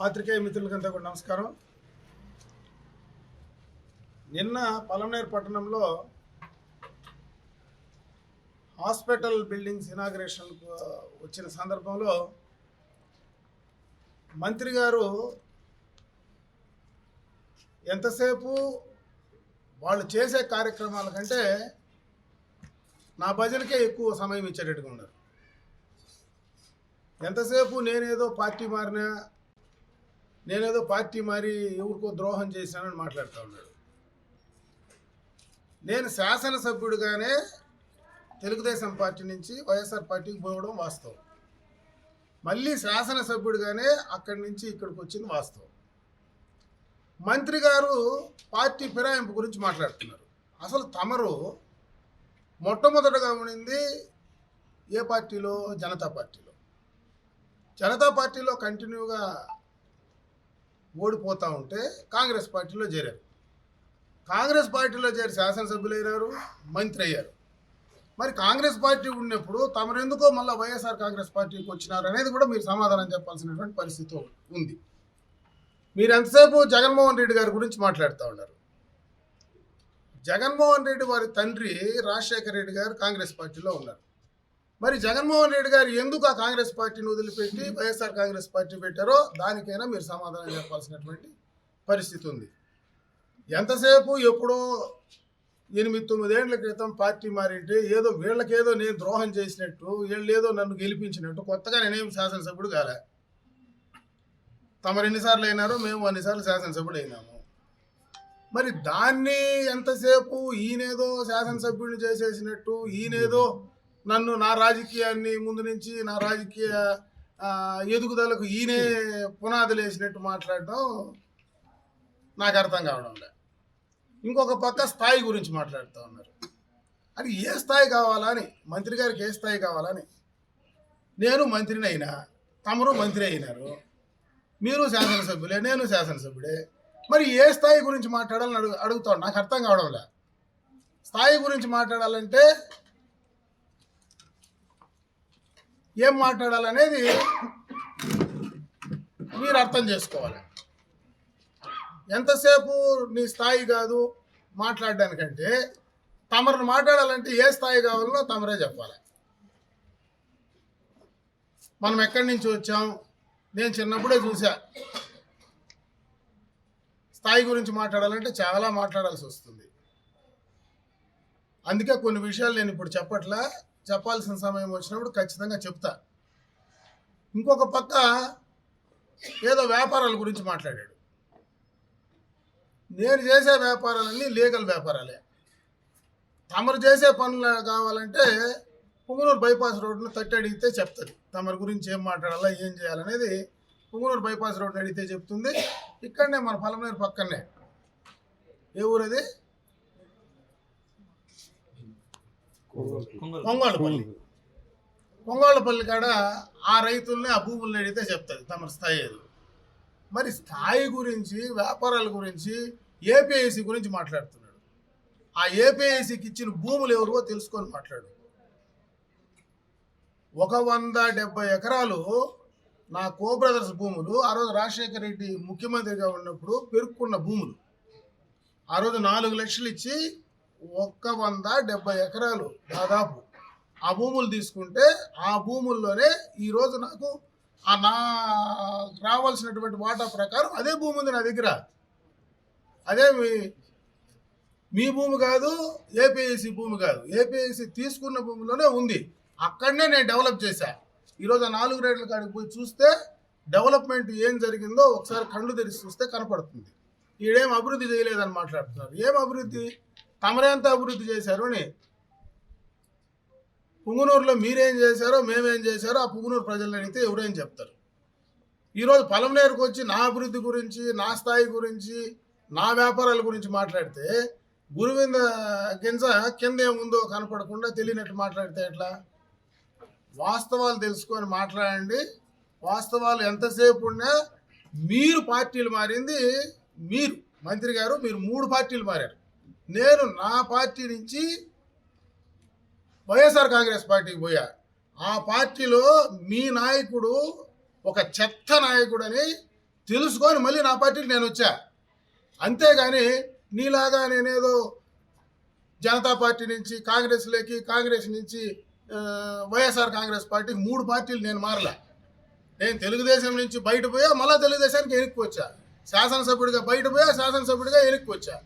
పాత్రికేయ మిత్రులకంతా కూడా నమస్కారం. నిన్న పలమనేరు పట్టణంలో హాస్పిటల్ బిల్డింగ్స్ ఇనాగ్రేషన్ వచ్చిన సందర్భంలో మంత్రి గారు ఎంతసేపు వాళ్ళు చేసే కార్యక్రమాల కంటే నా భజనకే ఎక్కువ సమయం ఇచ్చేటట్టుగా ఉన్నారు. ఎంతసేపు నేనేదో పార్టీ మారినా నేనేదో పార్టీ మారి ఎవరికో ద్రోహం చేశానని మాట్లాడుతూ ఉన్నాడు. నేను శాసనసభ్యుడిగానే తెలుగుదేశం పార్టీ నుంచి వైఎస్ఆర్ పార్టీకి పోవడం వాస్తవం. మళ్ళీ శాసనసభ్యుడిగానే అక్కడి నుంచి ఇక్కడికి వచ్చింది వాస్తవం. మంత్రి గారు పార్టీ ఫిరాయింపు గురించి మాట్లాడుతున్నారు. అసలు తమరు మొట్టమొదటగా ఉండింది ఏ పార్టీలో? జనతా పార్టీలో. జనతా పార్టీలో కంటిన్యూగా ఓడిపోతూ ఉంటే కాంగ్రెస్ పార్టీలో చేరారు. కాంగ్రెస్ పార్టీలో చేరి శాసనసభ్యులు అయినారు మంత్రి అయ్యారు మరి కాంగ్రెస్ పార్టీ ఉన్నప్పుడు తమరు ఎందుకో మళ్ళీ వైఎస్ఆర్ కాంగ్రెస్ పార్టీకి వచ్చినారు అనేది కూడా మీరు సమాధానం చెప్పాల్సినటువంటి పరిస్థితి ఉంది. మీరు ఎంతసేపు జగన్మోహన్ రెడ్డి గారి గురించి మాట్లాడుతూ ఉన్నారు? జగన్మోహన్ రెడ్డి వారి తండ్రి రాజశేఖర రెడ్డి గారు కాంగ్రెస్ పార్టీలో ఉన్నారు. మరి జగన్మోహన్ రెడ్డి గారు ఎందుకు ఆ కాంగ్రెస్ పార్టీని వదిలిపెట్టి వైఎస్ఆర్ కాంగ్రెస్ పార్టీ పెట్టారో దానికైనా మీరు సమాధానం చెప్పాల్సినటువంటి పరిస్థితి ఉంది. ఎంతసేపు ఎప్పుడో ఎనిమిది తొమ్మిదేళ్ళ క్రితం పార్టీ మారింటే ఏదో వీళ్ళకేదో నేను ద్రోహం చేసినట్టు వీళ్ళు ఏదో నన్ను గెలిపించినట్టు కొత్తగా నేనేం శాసనసభ్యుడు కాలే. తమరు ఎన్నిసార్లు అయినారో మేము అన్నిసార్లు శాసనసభ్యుడు అయినాము. మరి దాన్ని ఎంతసేపు ఈయనేదో శాసనసభ్యుడిని చేసేసినట్టు ఈయనేదో నన్ను నా రాజకీయాన్ని ముందు నుంచి నా రాజకీయ ఎదుగుదలకు ఈయనే పునాదులు వేసినట్టు మాట్లాడటం నాకు అర్థం కావడం లే. ఇంకొక పక్క స్థాయి గురించి మాట్లాడుతూ ఉన్నారు. అది ఏ స్థాయి కావాలా అని మంత్రి గారికి ఏ స్థాయి కావాలని నేను మంత్రిని అయినా తమరు మంత్రి అయినారు మీరు శాసనసభ్యులే నేను శాసనసభ్యుడే మరి ఏ స్థాయి గురించి మాట్లాడాలని అడుగు అడుగుతాడు నాకు అర్థం కావడం లే. స్థాయి గురించి మాట్లాడాలంటే ఏం మాట్లాడాలనేది మీరు అర్థం చేసుకోవాలి. ఎంతసేపు నీ స్థాయి కాదు మాట్లాడడానికంటే తమరు మాట్లాడాలంటే ఏ స్థాయి కావాలో తమరే చెప్పాలి. మనం ఎక్కడి నుంచి వచ్చాం? నేను చిన్నప్పుడే చూసా స్థాయి గురించి మాట్లాడాలంటే చాలా మాట్లాడాల్సి వస్తుంది. అందుకే కొన్ని విషయాలు నేను ఇప్పుడు చెప్పట్లా. చెప్పాల్సిన సమయం వచ్చినప్పుడు ఖచ్చితంగా చెప్తా. ఇంకొక పక్క ఏదో వ్యాపారాల గురించి మాట్లాడాడు. నేను చేసే వ్యాపారాలన్నీ లీగల్ వ్యాపారాలే. తమరు చేసే పనులు కావాలంటే పుంగనూరు బైపాస్ రోడ్డును తట్టి అడిగితే చెప్తుంది. తమరి గురించి ఏం మాట్లాడాలా ఏం చేయాలనేది పుంగనూరు బైపాస్ రోడ్ని అడిగితే చెప్తుంది. ఇక్కడనే మన పలమనేరు పక్కనే. ఏ ఊరది? పొంగోళ్ళపల్లి పొంగోళ్ళపల్లి కాడ ఆ రైతుల్ని ఆ భూముల్ని అడిగితే చెప్తుంది తమ స్థాయి అది మరి స్థాయి గురించి వ్యాపారాల గురించి ఏపీఐసి గురించి మాట్లాడుతున్నాడు. ఆ ఏపీఐసికి ఇచ్చిన భూములు ఎవరివో తెలుసుకొని మాట్లాడు. ఒక వంద డెబ్బై ఎకరాలు నా కో బ్రదర్స్ భూములు ఆ రోజు రాజశేఖర రెడ్డి ముఖ్యమంత్రిగా ఉన్నప్పుడు పెరుక్కున్న భూములు. ఆ రోజు నాలుగు లక్షలు ఇచ్చి ఒక్క వంద డెబ్బై ఎకరాలు దాదాపు ఆ భూములు తీసుకుంటే ఆ భూముల్లోనే ఈరోజు నాకు ఆ నా రావాల్సినటువంటి వాటా ప్రకారం అదే భూమి ఉంది నా దగ్గర. అదే మీ మీ భూమి కాదు ఏపీఎస్సి భూమి కాదు. ఏపీఎస్సి తీసుకున్న భూమిలోనే ఉంది. అక్కడనే నేను డెవలప్ చేశా. ఈరోజు ఆ నాలుగు రేట్ల కాడికి పోయి చూస్తే డెవలప్మెంట్ ఏం జరిగిందో ఒకసారి కళ్ళు తెరిచి చూస్తే కనపడుతుంది. ఈడేం అభివృద్ధి చేయలేదని మాట్లాడుతున్నారు. ఏం అభివృద్ధి? తమరెంత అభివృద్ధి చేశారు అని. పుంగునూరులో మీరేం చేశారో మేమేం చేశారో ఆ పుంగునూరు ప్రజలను అడిగితే ఎవరేం చెప్తారు? ఈరోజు పొలంనేరుకు వచ్చి నా అభివృద్ధి గురించి నా స్థాయి గురించి నా వ్యాపారాల గురించి మాట్లాడితే గురువింద గింజ కింద ఏముందో కనపడకుండా తెలియనట్టు మాట్లాడితే ఎట్లా? వాస్తవాలు తెలుసుకొని మాట్లాడండి. వాస్తవాలు ఎంతసేపు ఉన్నా మీరు పార్టీలు మారింది మీరు. మంత్రి గారు మీరు మూడు పార్టీలు మారారు. నేను నా పార్టీ నుంచి వైఎస్ఆర్ కాంగ్రెస్ పార్టీకి పోయా. ఆ పార్టీలో మీ నాయకుడు ఒక చెత్త నాయకుడని తెలుసుకొని మళ్ళీ నా పార్టీకి నేను వచ్చా. అంతేగాని నీలాగా నేనేదో జనతా పార్టీ నుంచి కాంగ్రెస్లోకి కాంగ్రెస్ నుంచి వైఎస్ఆర్ కాంగ్రెస్ పార్టీకి మూడు పార్టీలు నేను మారలే. నేను తెలుగుదేశం నుంచి బయట పోయా మళ్ళీ తెలుగుదేశానికి వెనక్కి వచ్చా. శాసనసభ్యుడిగా బయట పోయా శాసనసభ్యుడిగా వెనక్కి వచ్చా.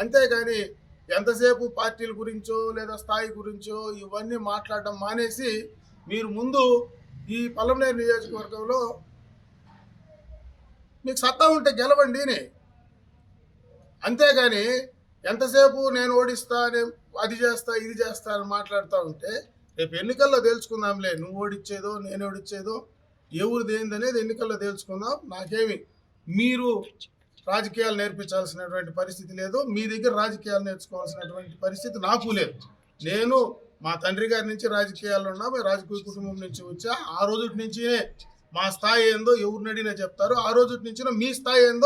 అంతేగాని ఎంతసేపు పార్టీల గురించో లేదా స్థాయి గురించో ఇవన్నీ మాట్లాడడం మానేసి మీరు ముందు ఈ పల్లంనేరు నియోజకవర్గంలో మీకు సత్తా ఉంటే గెలవండి అంతేగాని ఎంతసేపు నేను ఓడిస్తా నేను అది చేస్తా ఇది చేస్తా అని మాట్లాడుతూ ఉంటే రేపు ఎన్నికల్లో తేల్చుకుందాంలే నువ్వు ఓడిచ్చేదో నేను ఓడిచ్చేదో ఎవరిది ఏందనేది ఎన్నికల్లో తేల్చుకుందాం నాకేమి. మీరు రాజకీయాలు నేర్పించాల్సినటువంటి పరిస్థితి లేదు. మీ దగ్గర రాజకీయాలు నేర్చుకోవాల్సినటువంటి పరిస్థితి నాకు లేదు. నేను మా తండ్రి గారి నుంచి రాజకీయాల్లో ఉన్నా రాజకీయ కుటుంబం నుంచి వచ్చా. ఆ రోజు నుంచినే మా స్థాయి ఏందో ఎవరినడినా చెప్తారు. ఆ రోజు నుంచి మీ స్థాయి ఏందో